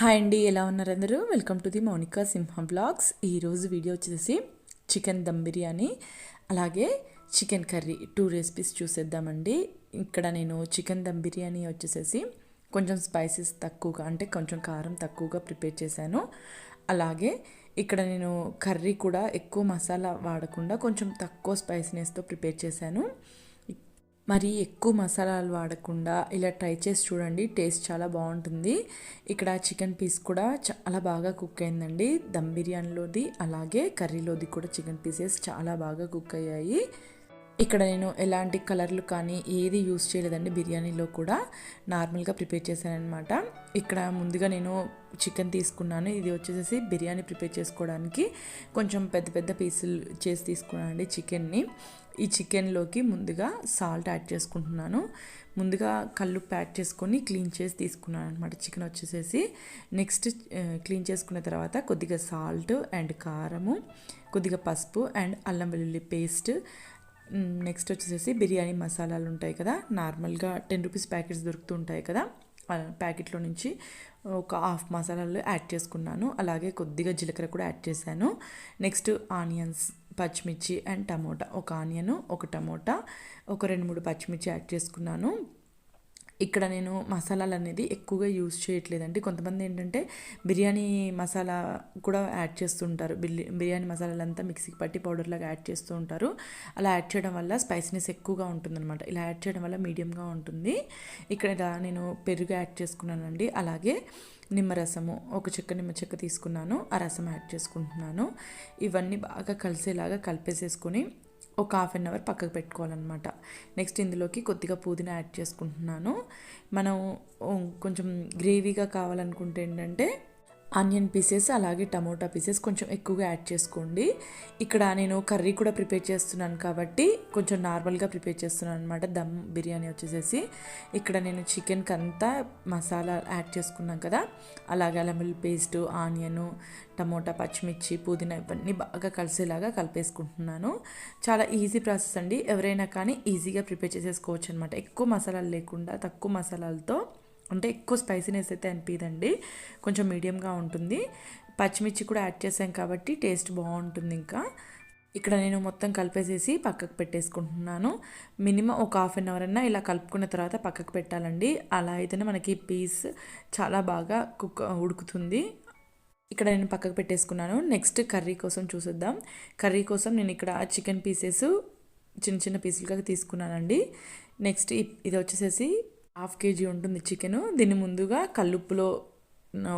Hi అండి ఎలా ఉన్నారు అందరూ? వెల్కమ్ టు ది మౌనికా సింహం బ్లాగ్స్ ఈరోజు వీడియో వచ్చేసి చికెన్ దమ్ బిర్యానీ అలాగే చికెన్ కర్రీ. టూ రెసిపీస్ చూసేద్దామండి. ఇక్కడ నేను చికెన్ దమ్ బిర్యానీ వచ్చేసేసి కొంచెం స్పైసెస్ తక్కువగా అంటే కొంచెం కారం తక్కువగా ప్రిపేర్ చేశాను. అలాగే ఇక్కడ నేను కర్రీ కూడా ఎక్కువ మసాలా వాడకుండా కొంచెం తక్కువ స్పైసీనెస్తో ప్రిపేర్ చేశాను. మరి ఎక్కువ మసాలాలు వాడకుండా ఇలా ట్రై చేసి చూడండి టేస్ట్ చాలా బాగుంటుంది. ఇక్కడ చికెన్ పీస్ కూడా చాలా బాగా కుక్ అయిందండి. దమ్ బిర్యానీలోది అలాగే కర్రీలోది కూడా చికెన్ పీసెస్ చాలా బాగా కుక్ అయ్యాయి. ఇక్కడ నేను ఎలాంటి కలర్లు కానీ ఏది యూస్ చేయలేదండి బిర్యానీలో కూడా. నార్మల్గా ప్రిపేర్ చేశానమాట ఇక్కడ ముందుగా నేను చికెన్ తీసుకున్నాను. ఇది వచ్చేసి బిర్యానీ ప్రిపేర్ చేసుకోవడానికి కొంచెం పెద్ద పెద్ద పీసులు చేసి తీసుకున్నాను అండి చికెన్ని. ఈ చికెన్లోకి ముందుగా సాల్ట్ యాడ్ చేసుకుంటున్నాను. ముందుగా కళ్ళు ప్యాక్ చేసుకొని క్లీన్ చేసి తీసుకున్నాను అనమాట చికెన్ వచ్చేసేసి నెక్స్ట్ క్లీన్ చేసుకున్న తర్వాత కొద్దిగా సాల్ట్ అండ్ కారము కొద్దిగా పసుపు అండ్ అల్లం వెల్లుల్లి పేస్ట్. నెక్స్ట్ వచ్చేసి బిర్యానీ మసాలాలు ఉంటాయి కదా నార్మల్గా టెన్ రూపీస్ ప్యాకెట్స్ దొరుకుతూ ఉంటాయి కదా ప్యాకెట్లో నుంచి ఒక హాఫ్ మసాలాలు యాడ్ చేసుకున్నాను. అలాగే కొద్దిగా జీలకర్ర కూడా యాడ్ చేశాను. Next onions. పచ్చిమిర్చి అండ్ టమోటా. ఒక ఆనియన్ ఒక టమోటా ఒక రెండు మూడు పచ్చిమిర్చి యాడ్ చేసుకున్నాను. ఇక్కడ నేను మసాలాలు అనేది ఎక్కువగా యూజ్ చేయట్లేదండి. కొంతమంది ఏంటంటే బిర్యానీ మసాలా కూడా యాడ్ చేస్తుంటారు. బిర్యానీ మసాలాలంతా మిక్సీకి పట్టి పౌడర్లాగా యాడ్ చేస్తూ ఉంటారు. అలా యాడ్ చేయడం వల్ల స్పైసీనెస్ ఎక్కువగా ఉంటుందన్నమాట. ఇలా యాడ్ చేయడం వల్ల మీడియంగా ఉంటుంది. ఇక్కడ నేను పెరుగు యాడ్ చేసుకున్నానండి. అలాగే నిమ్మరసము ఒక చెక్క నిమ్మ చెక్క తీసుకున్నాను ఆ రసం యాడ్ చేసుకుంటున్నాను. ఇవన్నీ బాగా కలిసేలాగా కలిపేసేసుకొని ఒక హాఫ్ అన్ అవర్ పక్కకు పెట్టుకోవాలన్నమాట. నెక్స్ట్ ఇందులోకి కొద్దిగా పుదీనా యాడ్ చేసుకుంటున్నాను. మనం కొంచెం గ్రేవీగా కావాలనుకుంటే ఏంటంటే ఆనియన్ పీసెస్ అలాగే టమోటా పీసెస్ కొంచెం ఎక్కువగా యాడ్ చేసుకోండి. ఇక్కడ నేను కర్రీ కూడా ప్రిపేర్ చేస్తున్నాను కాబట్టి కొంచెం నార్మల్గా ప్రిపేర్ చేస్తున్నాను అనమాట దమ్ బిర్యానీ వచ్చేసేసి. ఇక్కడ నేను చికెన్కి అంతా మసాలా యాడ్ చేసుకున్నాను కదా. అలాగే అల్లం పేస్ట్ ఆనియన్ టమోటా పచ్చిమిర్చి పుదీనా ఇవన్నీ బాగా కలిసేలాగా కలిపేసుకుంటున్నాను. చాలా ఈజీ ప్రాసెస్ అండి. ఎవరైనా కానీ ఈజీగా ప్రిపేర్ చేసేసుకోవచ్చు అనమాట ఎక్కువ మసాలాలు లేకుండా తక్కువ మసాలాలతో అంటే ఎక్కువ స్పైసీనెస్ అయితే అనిపించదండి కొంచెం మీడియంగా ఉంటుంది. పచ్చిమిర్చి కూడా యాడ్ చేసాం కాబట్టి టేస్ట్ బాగుంటుంది ఇంకా. ఇక్కడ నేను మొత్తం కలిపేసేసి పక్కకు పెట్టేసుకుంటున్నాను. మినిమం ఒక హాఫ్ అన్ అవర్ అన్నా ఇలా కలుపుకున్న తర్వాత పక్కకు పెట్టాలండి. అలా అయితేనే మనకి పీస్ చాలా బాగా కుక్ ఉడుకుతుంది. ఇక్కడ నేను పక్కకు పెట్టేసుకున్నాను. నెక్స్ట్ కర్రీ కోసం చూసేద్దాం. కర్రీ కోసం నేను ఇక్కడ చికెన్ పీసెస్ చిన్న చిన్న పీసులుగా తీసుకున్నానండి. నెక్స్ట్ ఇది వచ్చేసేసి హాఫ్ కేజీ ఉంటుంది చికెన్. దీన్ని ముందుగా కల్లుప్పులో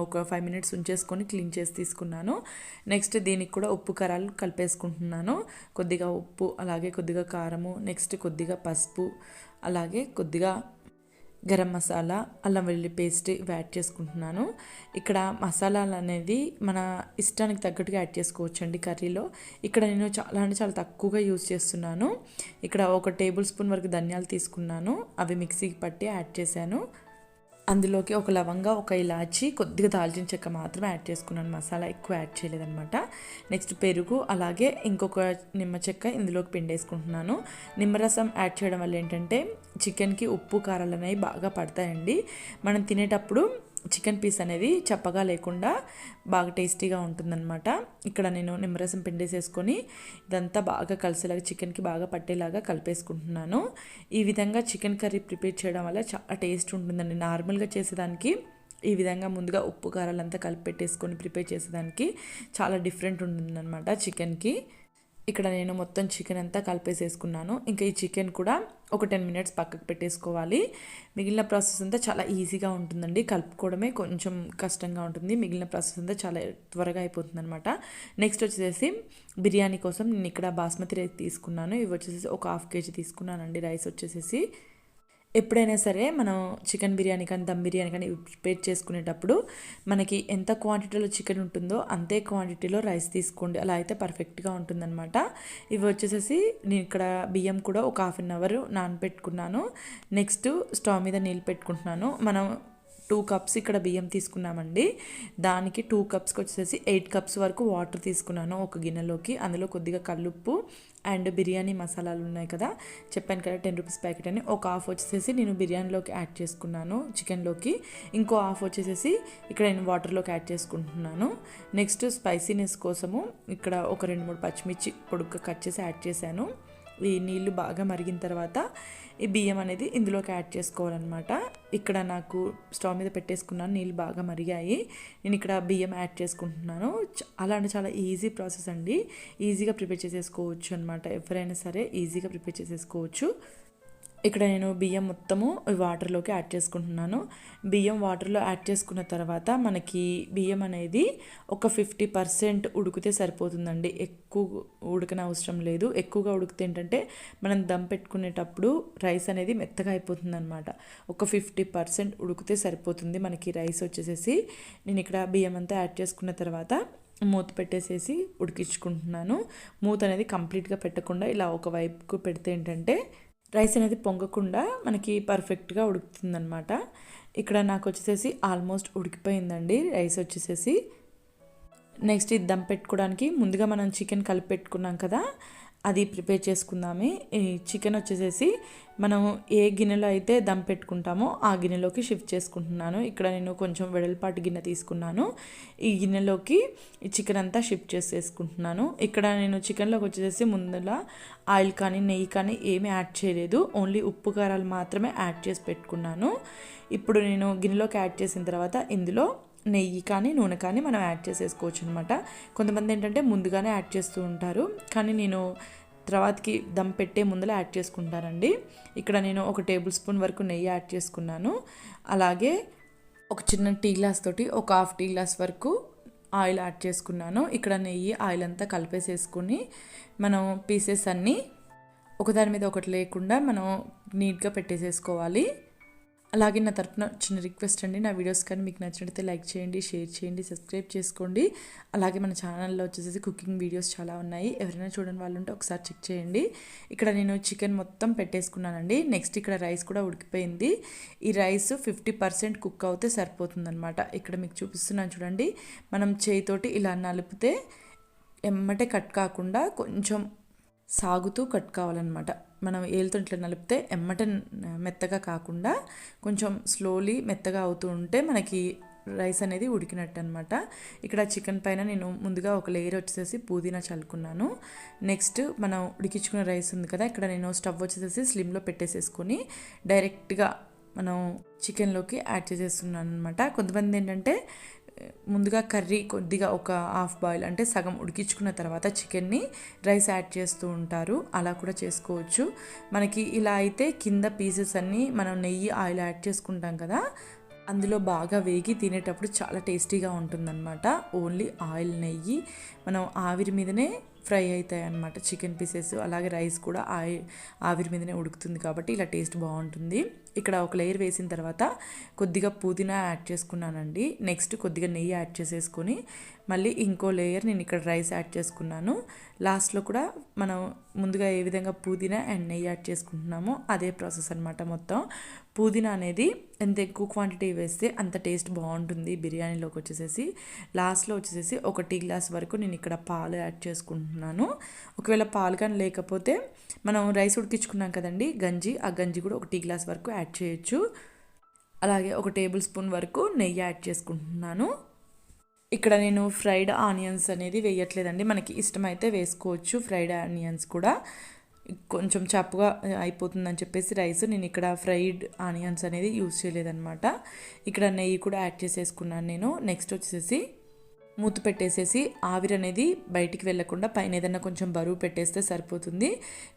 ఒక ఫైవ్ మినిట్స్ ఉంచేసుకొని క్లీన్ చేసి తీసుకున్నాను. నెక్స్ట్ దీనికి కూడా ఉప్పు కారాలు కలిపేసుకుంటున్నాను. కొద్దిగా ఉప్పు అలాగే కొద్దిగా కారము నెక్స్ట్ కొద్దిగా పసుపు అలాగే కొద్దిగా గరం మసాలా అల్లం వెల్లుల్లి పేస్ట్ ఇవి యాడ్ చేసుకుంటున్నాను. ఇక్కడ మసాలాలు అనేది మన ఇష్టానికి తగ్గట్టుగా యాడ్ చేసుకోవచ్చండి కర్రీలో. ఇక్కడ నేను చాలా అంటే చాలా తక్కువగా యూజ్ చేస్తున్నాను. ఇక్కడ ఒక టేబుల్ స్పూన్ వరకు ధనియాలు తీసుకున్నాను. అవి మిక్సీకి పట్టి యాడ్ చేశాను. అందులోకి ఒక లవంగా ఒక ఇలాచి కొద్దిగా దాల్చిన చెక్క మాత్రమే యాడ్ చేసుకున్నాను. మసాలా ఎక్కువ యాడ్ చేయలేదనమాట నెక్స్ట్ పెరుగు అలాగే ఇంకొక నిమ్మ చెక్క ఇందులోకి పిండేసుకుంటున్నాను. నిమ్మరసం యాడ్ చేయడం వల్ల ఏంటంటే చికెన్కి ఉప్పు కారాలు అనేవి బాగా పడతాయండి. మనం తినేటప్పుడు చికెన్ పీస్ అనేది చప్పగా లేకుండా బాగా టేస్టీగా ఉంటుందన్నమాట. ఇక్కడ నేను నిమ్మరసం పిండేసేసుకొని ఇదంతా బాగా కలిసేలాగా చికెన్కి బాగా పట్టేలాగా కలిపేసుకుంటున్నాను. ఈ విధంగా చికెన్ కర్రీ ప్రిపేర్ చేయడం వల్ల చాలా టేస్ట్ ఉంటుందండి. నార్మల్గా చేసేదానికి ఈ విధంగా ముందుగా ఉప్పు కారాలంతా కలిపి పెట్టేసుకొని ప్రిపేర్ చేసేదానికి చాలా డిఫరెంట్ ఉంటుందన్నమాట చికెన్కి. ఇక్కడ నేను మొత్తం చికెన్ అంతా కలిపేసేసుకున్నాను. ఇంకా ఈ చికెన్ కూడా ఒక టెన్ మినిట్స్ పక్కకు పెట్టేసుకోవాలి. మిగిలిన ప్రాసెస్ అంతా చాలా ఈజీగా ఉంటుందండి. కలుపుకోవడమే కొంచెం కష్టంగా ఉంటుంది. మిగిలిన ప్రాసెస్ అంతా చాలా త్వరగా అయిపోతుంది అనమాట నెక్స్ట్ వచ్చేసి బిర్యానీ కోసం నేను ఇక్కడ బాస్మతి రైస్ తీసుకున్నాను. ఇవి వచ్చేసి ఒక హాఫ్ కేజీ తీసుకున్నానండి. రైస్ వచ్చేసేసి ఎప్పుడైనా సరే మనం చికెన్ బిర్యానీ కానీ దమ్ బిర్యానీ కానీ ప్రిపేర్ చేసుకునేటప్పుడు మనకి ఎంత క్వాంటిటీలో చికెన్ ఉంటుందో అంతే క్వాంటిటీలో రైస్ తీసుకోండి. అలా అయితే పర్ఫెక్ట్గా ఉంటుందన్నమాట. ఇవి వచ్చేసేసి నేను ఇక్కడ బియ్యం కూడా ఒక హాఫ్ అన్ అవర్ నానబెట్టుకున్నాను. నెక్స్ట్ స్టవ్ మీద నీళ్ళు పెట్టుకుంటున్నాను. మనం టూ కప్స్ ఇక్కడ బియ్యం తీసుకున్నామండి. దానికి టూ కప్స్కి వచ్చేసి ఎయిట్ కప్స్ వరకు వాటర్ తీసుకున్నాను ఒక గిన్నెలోకి. అందులో కొద్దిగా కల్లుప్పు అండ్ బిర్యానీ మసాలాలు ఉన్నాయి కదా. చెప్పాను కదా టెన్ రూపీస్ ప్యాకెట్ అని. ఒక హాఫ్ వచ్చేసి నేను బిర్యానీలోకి యాడ్ చేసుకున్నాను చికెన్లోకి. ఇంకో హాఫ్ వచ్చేసి ఇక్కడ నేను వాటర్లోకి యాడ్ చేసుకుంటున్నాను. నెక్స్ట్ స్పైసీనెస్ కోసము ఇక్కడ ఒక రెండు మూడు పచ్చిమిర్చి పొడుగ్గా కట్ చేసి యాడ్ చేశాను. ఈ నీళ్ళు బాగా మరిగిన తర్వాత ఈ బియ్యం అనేది ఇందులోకి యాడ్ చేసుకోవాలన్నమాట. ఇక్కడ నాకు స్టవ్ మీద పెట్టేసుకున్నాను నీళ్ళు బాగా మరిగాయి. నేను ఇక్కడ బియ్యం యాడ్ చేసుకుంటున్నాను. చాలా అంటే చాలా ఈజీ ప్రాసెస్ అండి. ఈజీగా ప్రిపేర్ చేసేసుకోవచ్చు అనమాట ఎవరైనా సరే ఈజీగా ప్రిపేర్ చేసేసుకోవచ్చు. ఇక్కడ నేను బియ్యం మొత్తము వాటర్లోకి యాడ్ చేసుకుంటున్నాను. బియ్యం వాటర్లో యాడ్ చేసుకున్న తర్వాత మనకి బియ్యం అనేది ఒక ఫిఫ్టీ పర్సెంట్ ఉడికితే సరిపోతుందండి. ఎక్కువ ఉడకన అవసరం లేదు. ఎక్కువగా ఉడికితే ఏంటంటే మనం దమ్ పెట్టుకునేటప్పుడు రైస్ అనేది మెత్తగా అయిపోతుంది అనమాట ఒక ఫిఫ్టీ పర్సెంట్ ఉడికితే సరిపోతుంది మనకి రైస్ వచ్చేసేసి. నేను ఇక్కడ బియ్యం అంతా యాడ్ చేసుకున్న తర్వాత మూత పెట్టేసేసి ఉడికించుకుంటున్నాను. మూత అనేది కంప్లీట్గా పెట్టకుండా ఇలా ఒక వైపుకు పెడితే ఏంటంటే రైస్ అనేది పొంగకుండా మనకి పర్ఫెక్ట్గా ఉడుకుతుందనమాట ఇక్కడ నాకు వచ్చేసేసి ఆల్మోస్ట్ ఉడికిపోయిందండి రైస్ వచ్చేసేసి. నెక్స్ట్ ఇది దమ్ పెట్టుకోవడానికి ముందుగా మనం చికెన్ కలిపి పెట్టుకున్నాం కదా అది ప్రిపేర్ చేసుకుందామే. ఈ చికెన్ వచ్చేసేసి మనం ఏ గిన్నెలో అయితే దమ్ పెట్టుకుంటామో ఆ గిన్నెలోకి షిఫ్ట్ చేసుకుంటున్నాను. ఇక్కడ నేను కొంచెం వెడల్పాటి గిన్నె తీసుకున్నాను. ఈ గిన్నెలోకి ఈ చికెన్ అంతా షిఫ్ట్ చేసేసుకుంటున్నాను. ఇక్కడ నేను చికెన్లోకి వచ్చేసేసి ముందర ఆయిల్ కానీ నెయ్యి కానీ ఏమీ యాడ్ చేయలేదు. ఓన్లీ ఉప్పు కారాలు మాత్రమే యాడ్ చేసి పెట్టుకున్నాను. ఇప్పుడు నేను గిన్నెలోకి యాడ్ చేసిన తర్వాత ఇందులో నెయ్యి కానీ నూనె కానీ మనం యాడ్ చేసేసుకోవచ్చు అనమాట కొంతమంది ఏంటంటే ముందుగానే యాడ్ చేస్తూ ఉంటారు. కానీ నేను తర్వాతకి దమ్ పెట్టే ముందర యాడ్ చేసుకుంటానండి. ఇక్కడ నేను ఒక టేబుల్ స్పూన్ వరకు నెయ్యి యాడ్ చేసుకున్నాను. అలాగే ఒక చిన్న టీ గ్లాస్ తోటి ఒక హాఫ్ టీ గ్లాస్ వరకు ఆయిల్ యాడ్ చేసుకున్నాను. ఇక్కడ నెయ్యి ఆయిల్ అంతా కలిపేసేసుకుని మనం పీసెస్ అన్నీ ఒకదాని మీద ఒకటి లేకుండా మనం నీట్గా పెట్టేసేసుకోవాలి. అలాగే నా తరపున చిన్న రిక్వెస్ట్ అండి. నా వీడియోస్ కానీ మీకు నచ్చినట్లయితే లైక్ చేయండి షేర్ చేయండి సబ్స్క్రైబ్ చేసుకోండి. అలాగే మన ఛానల్లో వచ్చేసి కుకింగ్ వీడియోస్ చాలా ఉన్నాయి. ఎవరైనా చూడని వాళ్ళు ఉంటే ఒకసారి చెక్ చేయండి. ఇక్కడ నేను చికెన్ మొత్తం పెట్టేసుకున్నానండి. నెక్స్ట్ ఇక్కడ రైస్ కూడా ఉడికిపోయింది. ఈ రైస్ ఫిఫ్టీ పర్సెంట్ కుక్ అవుతే సరిపోతుందనమాట ఇక్కడ మీకు చూపిస్తున్నాను చూడండి. మనం చేయితోటి ఇలా నలిపితే ఎమ్మటే కట్ కాకుండా కొంచెం సాగుతూ కట్ కావాలన్నమాట. మనం ఏలుతో ఇట్లా నలిపితే ఎమ్మట మెత్తగా కాకుండా కొంచెం స్లోలీ మెత్తగా అవుతూ ఉంటే మనకి రైస్ అనేది ఉడికినట్టు అనమాట ఇక్కడ చికెన్ పైన నేను ముందుగా ఒక లేయర్ వచ్చేసి పుదీనా చల్లుకున్నాను. నెక్స్ట్ మనం ఉడికించుకున్న రైస్ ఉంది కదా ఇక్కడ నేను స్టవ్ వచ్చేసేసి స్లిమ్లో పెట్టేసేసుకొని డైరెక్ట్గా మనం చికెన్లోకి యాడ్ చేసేస్తున్నాను అనమాట కొంతమంది ఏంటంటే ముందుగా కర్రీ కొద్దిగా ఒక హాఫ్ బాయిల్ అంటే సగం ఉడికించుకున్న తర్వాత చికెన్ని రైస్ యాడ్ చేస్తూ ఉంటారు. అలా కూడా చేసుకోవచ్చు. మనకి ఇలా అయితే కింద పీసెస్ అన్నీ మనం నెయ్యి ఆయిల్ యాడ్ చేసుకుంటాం కదా అందులో బాగా వేగి తినేటప్పుడు చాలా టేస్టీగా ఉంటుందన్నమాట. ఓన్లీ ఆయిల్ నెయ్యి. మనం ఆవిరి మీదనే ఫ్రై అవుతాయి అన్నమాట. చికెన్ పీసెస్ అలాగే రైస్ కూడా ఆయి ఆవిరి మీదనే ఉడుకుతుంది కాబట్టి ఇలా టేస్ట్ బాగుంటుంది. ఇక్కడ ఒక లేయర్ వేసిన తర్వాత కొద్దిగా పుదీనా యాడ్ చేసుకున్నానండి. నెక్స్ట్ కొద్దిగా నెయ్యి యాడ్ చేసేసుకొని మళ్ళీ ఇంకో లేయర్ నేను ఇక్కడ రైస్ యాడ్ చేసుకున్నాను. లాస్ట్లో కూడా మనం ముందుగా ఏ విధంగా పుదీనా అండ్ నెయ్యి యాడ్ చేసుకుంటున్నామో అదే ప్రాసెస్ అనమాట మొత్తం. పుదీనా అనేది ఎంత ఎక్కువ క్వాంటిటీ వేస్తే అంత టేస్ట్ బాగుంటుంది బిర్యానీలోకి వచ్చేసేసి. లాస్ట్లో వచ్చేసేసి ఒక టీ గ్లాస్ వరకు నేను ఇక్కడ పాలు యాడ్ చేసుకుంటున్నాను. ఒకవేళ పాలు కానీ లేకపోతే మనం రైస్ ఉడికించుకున్నాం కదండి గంజి ఆ గంజి కూడా ఒక టీ గ్లాస్ వరకు యాడ్ చేయొచ్చు. అలాగే ఒక టేబుల్ స్పూన్ వరకు నెయ్యి యాడ్ చేసుకుంటున్నాను. ఇక్కడ నేను ఫ్రైడ్ ఆనియన్స్ అనేది వేయట్లేదండి. మనకి ఇష్టమైతే వేసుకోవచ్చు ఫ్రైడ్ ఆనియన్స్ కూడా. కొంచెం చప్పుగా అయిపోతుందని చెప్పేసి రైస్ నేను ఇక్కడ ఫ్రైడ్ ఆనియన్స్ అనేది యూజ్ చేయలేదన్నమాట. ఇక్కడ నెయ్యి కూడా యాడ్ చేసేసుకున్నాను నేను. నెక్స్ట్ వచ్చేసి మూత పెట్టేసేసి ఆవిరి అనేది బయటికి వెళ్ళకుండా పైన ఏదైనా కొంచెం బరువు పెట్టేస్తే సరిపోతుంది.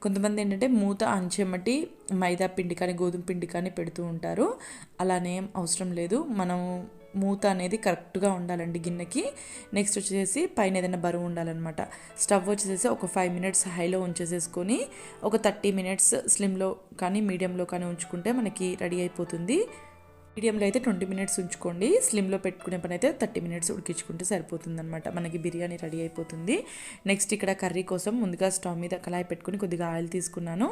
కొంతమంది ఏంటంటే మూత అంచెమ్మటి మైదా పిండి కానీ గోధుమ పిండి కానీ పెడుతూ ఉంటారు. అలానే అవసరం లేదు. మనం మూత అనేది కరెక్ట్గా ఉండాలండి గిన్నెకి. నెక్స్ట్ వచ్చేసి పైన ఏదైనా బరువు ఉండాలన్నమాట. స్టవ్ వచ్చేసి ఒక ఫైవ్ మినిట్స్ హైలో ఉంచేసేసుకొని ఒక థర్టీ మినిట్స్ స్లిమ్లో కానీ మీడియంలో కానీ ఉంచుకుంటే మనకి రెడీ అయిపోతుంది. మీడియంలో అయితే ట్వంటీ మినిట్స్ ఉంచుకోండి. స్లిమ్లో పెట్టుకునే పని అయితే థర్టీ మినిట్స్ ఉడికించుకుంటే సరిపోతుంది అనమాట మనకి బిర్యానీ రెడీ అయిపోతుంది. నెక్స్ట్ ఇక్కడ కర్రీ కోసం ముందుగా స్టవ్ మీద కళాయి పెట్టుకుని కొద్దిగా ఆయిల్ తీసుకున్నాను.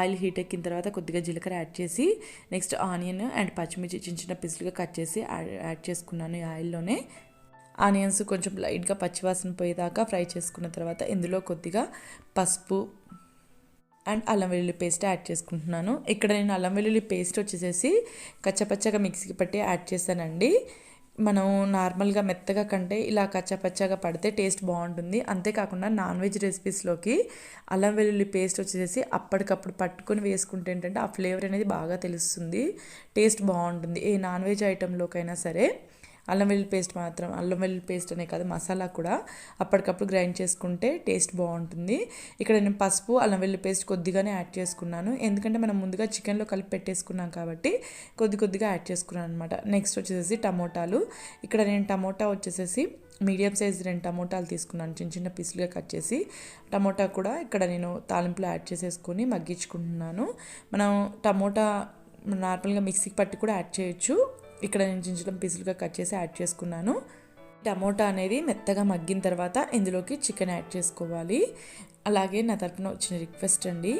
ఆయిల్ హీట్ ఎక్కిన తర్వాత కొద్దిగా జీలకర్ర యాడ్ చేసి నెక్స్ట్ ఆనియన్ అండ్ పచ్చిమిర్చి చిన్న చిన్న పీసులుగా కట్ చేసి యాడ్ చేసుకున్నాను ఈ ఆయిల్లోనే. ఆనియన్స్ కొంచెం లైట్గా పచ్చివాసన పోయేదాకా ఫ్రై చేసుకున్న తర్వాత ఇందులో కొద్దిగా పసుపు అండ్ అల్లం వెల్లుల్లి పేస్ట్ యాడ్ చేసుకుంటున్నాను. ఇక్కడ నేను అల్లం వెల్లుల్లి పేస్ట్ వచ్చేసేసి కచ్చపచ్చగా మిక్సీకి పట్టి యాడ్ చేశానండి మనం నార్మల్గా మెత్తగా కంటే ఇలా కచ్చపచ్చగా పడితే టేస్ట్ బాగుంటుంది. అంతేకాకుండా నాన్ వెజ్ రెసిపీస్లోకి అల్లం వెల్లుల్లి పేస్ట్ వచ్చేసి అప్పటికప్పుడు పట్టుకొని వేసుకుంటే ఏంటంటే ఆ ఫ్లేవర్ అనేది బాగా తెలుస్తుంది. టేస్ట్ బాగుంటుంది. ఏ నాన్ వెజ్ ఐటెంలోకైనా సరే. అల్లం వెల్లుల్లి పేస్ట్ మాత్రం అల్లం వెల్లుల్లి పేస్ట్ అనే కాదు మసాలా కూడా అప్పటికప్పుడు గ్రైండ్ చేసుకుంటే టేస్ట్ బాగుంటుంది. ఇక్కడ నేను పసుపు అల్లం వెల్లుల్లి పేస్ట్ కొద్దిగానే యాడ్ చేసుకున్నాను. ఎందుకంటే మనం ముందుగా చికెన్లో కలిపి పెట్టేసుకున్నాం కాబట్టి కొద్ది కొద్దిగా యాడ్ చేసుకున్నాను అనమాట నెక్స్ట్ వచ్చేసి టమోటాలు. ఇక్కడ నేను టమోటా వచ్చేసేసి మీడియం సైజ్ రెండు టమోటాలు తీసుకున్నాను చిన్న చిన్న పీసులుగా కట్ చేసి. టమోటా కూడా ఇక్కడ నేను తాలింపులో యాడ్ చేసేసుకొని మగ్గించుకుంటున్నాను. మనం టమోటా నార్మల్గా మిక్సీకి పట్టి కూడా యాడ్ చేయొచ్చు. ఇక్కడ నేను జింజలం పీసులుగా కట్ చేసి యాడ్ చేసుకున్నాను. టమోటా అనేది మెత్తగా మగ్గిన తర్వాత ఇందులోకి చికెన్ యాడ్ చేసుకోవాలి. అలాగే నా తరపున వచ్చిన రిక్వెస్ట్ అండి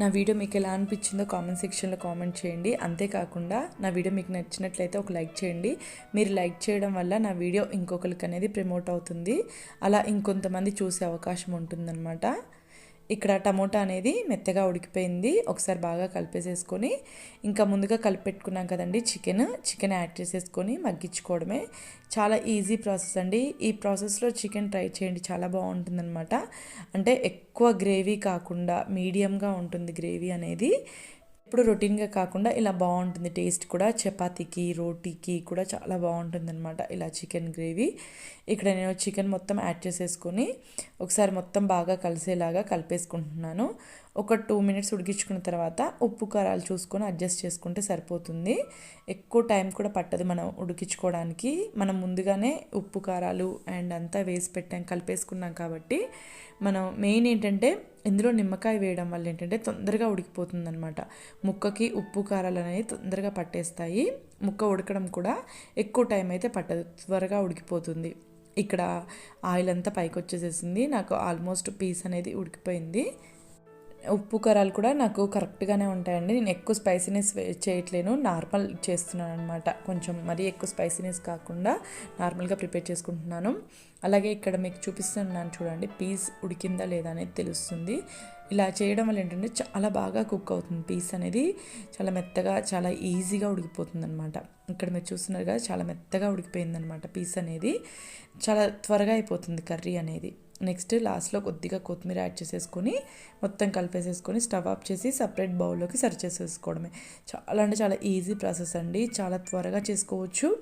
నా వీడియో మీకు ఎలా అనిపించిందో కామెంట్ సెక్షన్లో కామెంట్ చేయండి. అంతేకాకుండా నా వీడియో మీకు నచ్చినట్లయితే ఒక లైక్ చేయండి. మీరు లైక్ చేయడం వల్ల నా వీడియో ఇంకొకరికి అనేది ప్రమోట్ అవుతుంది. అలా ఇంకొంతమంది చూసే అవకాశం ఉంటుందన్నమాట. ఇక్కడ టమోటా అనేది మెత్తగా ఉడికిపోయింది. ఒకసారి బాగా కలిపేసేసుకొని ఇంకా ముందుగా కలిపెట్టుకున్నాం కదండి చికెన్. చికెన్ యాడ్ చేసేసుకొని మగ్గించుకోవడమే చాలా ఈజీ ప్రాసెస్ అండి. ఈ ప్రాసెస్లో చికెన్ ట్రై చేయండి చాలా బాగుంటుందన్నమాట. అంటే ఎక్కువ గ్రేవీ కాకుండా మీడియంగా ఉంటుంది గ్రేవీ అనేది. ఎప్పుడు రొటీన్గా కాకుండా ఇలా బాగుంటుంది. టేస్ట్ కూడా చపాతీకి రోటీకి కూడా చాలా బాగుంటుంది అనమాట ఇలా చికెన్ గ్రేవీ. ఇక్కడ నేను చికెన్ మొత్తం యాడ్ చేసేసుకొని ఒకసారి మొత్తం బాగా కలిసేలాగా కలిపేసుకుంటున్నాను. ఒక టూ మినిట్స్ ఉడికించుకున్న తర్వాత ఉప్పు కారాలు చూసుకొని అడ్జస్ట్ చేసుకుంటే సరిపోతుంది. ఎక్కువ టైం కూడా పట్టదు మనం ఉడికించుకోవడానికి. మనం ముందుగానే ఉప్పు కారాలు అండ్ అంతా వేసి పెట్టాం కలిపేసుకున్నాం కాబట్టి మనం మెయిన్ ఏంటంటే ఇందులో నిమ్మకాయ వేయడం వల్ల ఏంటంటే తొందరగా ఉడికిపోతుంది అనమాట ముక్కకి ఉప్పు కారాలు అనేవి తొందరగా పట్టేస్తాయి. ముక్క ఉడకడం కూడా ఎక్కువ టైం అయితే పట్టదు త్వరగా ఉడికిపోతుంది. ఇక్కడ ఆయిల్ అంతా పైకి వచ్చేసేసింది. నాకు ఆల్మోస్ట్ పీస్ అనేది ఉడికిపోయింది. ఉప్పు కారాలు కూడా నాకు కరెక్ట్గానే ఉంటాయండి. నేను ఎక్కువ స్పైసీనెస్ చేయట్లేను. నార్మల్ చేస్తున్నాను అనమాట కొంచెం మరీ ఎక్కువ స్పైసీనెస్ కాకుండా నార్మల్గా ప్రిపేర్ చేసుకుంటున్నాను. అలాగే ఇక్కడ మీకు చూపిస్తున్నాను చూడండి. పీస్ ఉడికిందా లేదా అనేది తెలుస్తుంది. ఇలా చేయడం వల్ల ఏంటంటే చాలా బాగా కుక్ అవుతుంది పీస్ అనేది. చాలా మెత్తగా చాలా ఈజీగా ఉడికిపోతుంది అనమాట ఇక్కడ మీరు చూస్తున్నారు కదా చాలా మెత్తగా ఉడికిపోయింది అనమాట పీస్ అనేది. చాలా త్వరగా అయిపోతుంది కర్రీ అనేది. నెక్స్ట్ లాస్ట్లో కొద్దిగా కొత్తిమీర యాడ్ చేసేసుకొని మొత్తం కలిపేసేసుకొని స్టవ్ ఆఫ్ చేసి సపరేట్ బౌల్లోకి సర్వ్ చేసేసుకోవడమే. చాలా అంటే చాలా ఈజీ ప్రాసెస్ అండి. చాలా త్వరగా చేసుకోవచ్చు.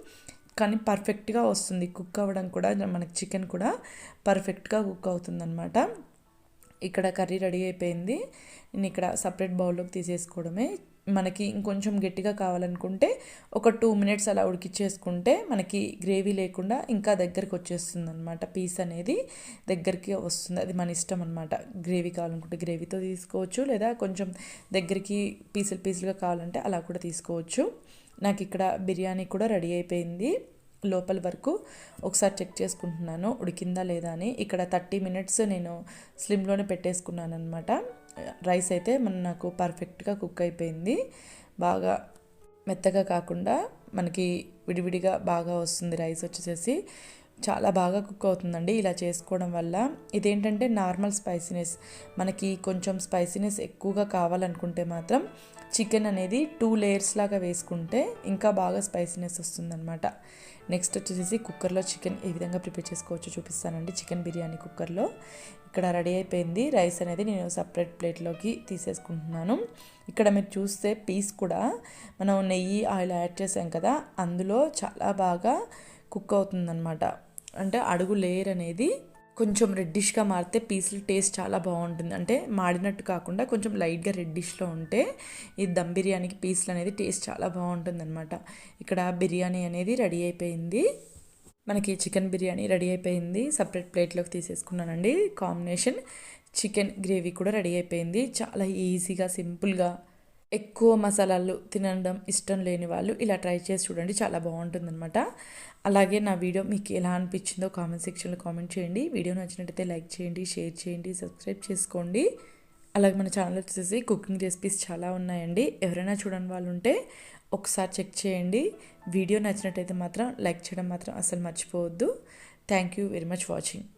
కానీ పర్ఫెక్ట్గా వస్తుంది. కుక్ అవ్వడం కూడా మనకి చికెన్ కూడా పర్ఫెక్ట్గా కుక్ అవుతుందన్నమాట. ఇక్కడ కర్రీ రెడీ అయిపోయింది. నేను ఇక్కడ సపరేట్ బౌల్లోకి తీసేసుకోవడమే. మనకి ఇంకొంచెం గట్టిగా కావాలనుకుంటే ఒక టూ మినిట్స్ అలా ఉడికిచ్చేసుకుంటే మనకి గ్రేవీ లేకుండా ఇంకా దగ్గరికి వచ్చేస్తుంది అనమాట పీస్ అనేది. దగ్గరికి వస్తుంది. అది మన ఇష్టం అనమాట గ్రేవీ కావాలనుకుంటే గ్రేవీతో తీసుకోవచ్చు లేదా కొంచెం దగ్గరికి పీసులు పీసులుగా కావాలంటే అలా కూడా తీసుకోవచ్చు. నాకు ఇక్కడ బిర్యానీ కూడా రెడీ అయిపోయింది. లోపల వరకు ఒకసారి చెక్ చేసుకుంటున్నాను ఉడికిందా లేదా అని. ఇక్కడ థర్టీ మినిట్స్ నేను స్లిమ్లోనే పెట్టేసుకున్నాను అనమాట రైస్ అయితే మన నాకు పర్ఫెక్ట్గా కుక్ అయిపోయింది. బాగా మెత్తగా కాకుండా మనకి విడివిడిగా బాగా వస్తుంది రైస్ వచ్చేసేసి. చాలా బాగా కుక్ అవుతుందండి ఇలా చేసుకోవడం వల్ల. ఇదేంటంటే నార్మల్ స్పైసీనెస్. మనకి కొంచెం స్పైసీనెస్ ఎక్కువగా కావాలనుకుంటే మాత్రం చికెన్ అనేది టూ లేయర్స్ లాగా వేసుకుంటే ఇంకా బాగా స్పైసీనెస్ వస్తుందన్నమాట. నెక్స్ట్ వచ్చేసి కుక్కర్లో చికెన్ ఏ విధంగా ప్రిపేర్ చేసుకోవచ్చో చూపిస్తానండి చికెన్ బిర్యానీ కుక్కర్లో. ఇక్కడ రెడీ అయిపోయింది. రైస్ అనేది నేను సపరేట్ ప్లేట్లోకి తీసేసుకుంటున్నాను. ఇక్కడ మీరు చూస్తే పీస్ కూడా మనం నెయ్యి ఆయిల్ యాడ్ చేసాం కదా అందులో చాలా బాగా కుక్ అవుతుందన్నమాట. అంటే అడుగు లేయర్ అనేది కొంచెం రెడ్డిష్గా మారితే పీసులు టేస్ట్ చాలా బాగుంటుంది. అంటే మాడినట్టు కాకుండా కొంచెం లైట్గా రెడ్డిష్లో ఉంటే ఈ దమ్ బిర్యానీకి పీసులు అనేది టేస్ట్ చాలా బాగుంటుంది అనమాట ఇక్కడ బిర్యానీ అనేది రెడీ అయిపోయింది. మనకి చికెన్ బిర్యానీ రెడీ అయిపోయింది. సపరేట్ ప్లేట్లోకి తీసేసుకున్నానండి. కాంబినేషన్ చికెన్ గ్రేవీ కూడా రెడీ అయిపోయింది. చాలా ఈజీగా సింపుల్గా ఎక్కువ మసాలాలు తినడం ఇష్టం లేని వాళ్ళు ఇలా ట్రై చేసి చూడండి చాలా బాగుంటుందన్నమాట. అలాగే నా వీడియో మీకు ఎలా అనిపించిందో కామెంట్ సెక్షన్లో కామెంట్ చేయండి. వీడియో నచ్చినట్టయితే లైక్ చేయండి షేర్ చేయండి సబ్స్క్రైబ్ చేసుకోండి. అలాగే మన ఛానల్ వచ్చేసి కుకింగ్ రెసిపీస్ చాలా ఉన్నాయండి. ఎవరైనా చూడని వాళ్ళు ఉంటే ఒకసారి చెక్ చేయండి. వీడియో నచ్చినట్టయితే మాత్రం లైక్ చేయడం మాత్రం అసలు మర్చిపోవద్దు. Thank you very much watching.